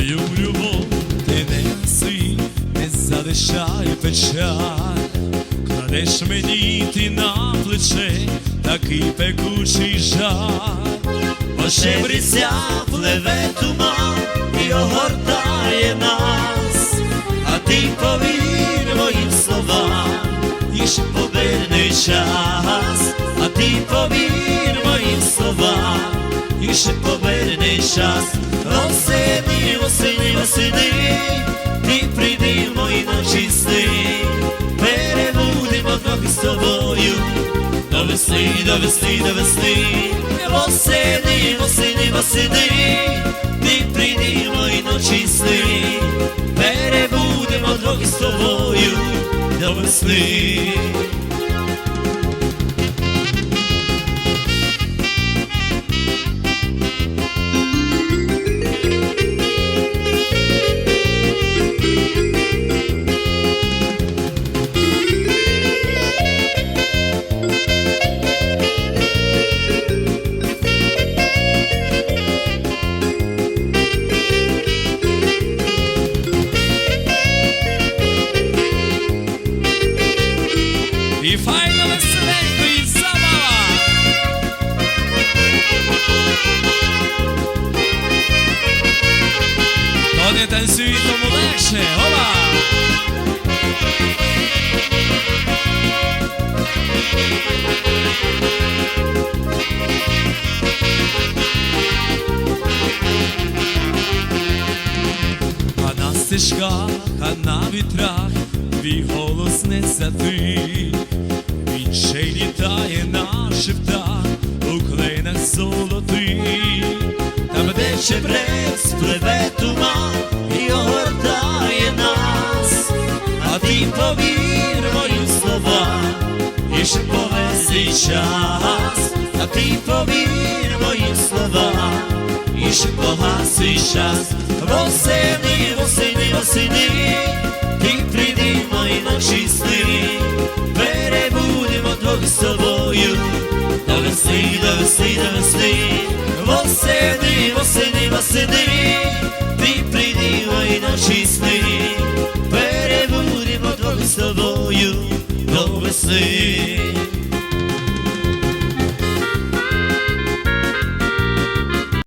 свою любов, ти не си, не залишай печаль, кладеш мені ти на плече такий пекучий жаль, Пошебриця пливе туман і огортає нас, а ти повір моїм словам, ніж повинний час, а ти повір моїм словам, ніж повинний час. Осени, осени, ти прийди в мої ночі сни, перебудемо трохи з тобою. До весни, до весни, до весни, восени, восени, восени, ти прийди в мої ночі сни, перебудемо трохи з тобою. До весни. І файно веселенько, і забава. Хто не танцює, тому легше. Оба! А на стежках, а на вітрах твій голос не затих. Там, де чебрець пливе туман і огортає нас, а ти повір моїм словам, і ще повезли час, а ти повір моїм словам, і ще погасий час, восени, восени, восени, ти прийди мої ночі сни, перебудемо трохи з тобою. До весни, до весни, до весни, восени, прийди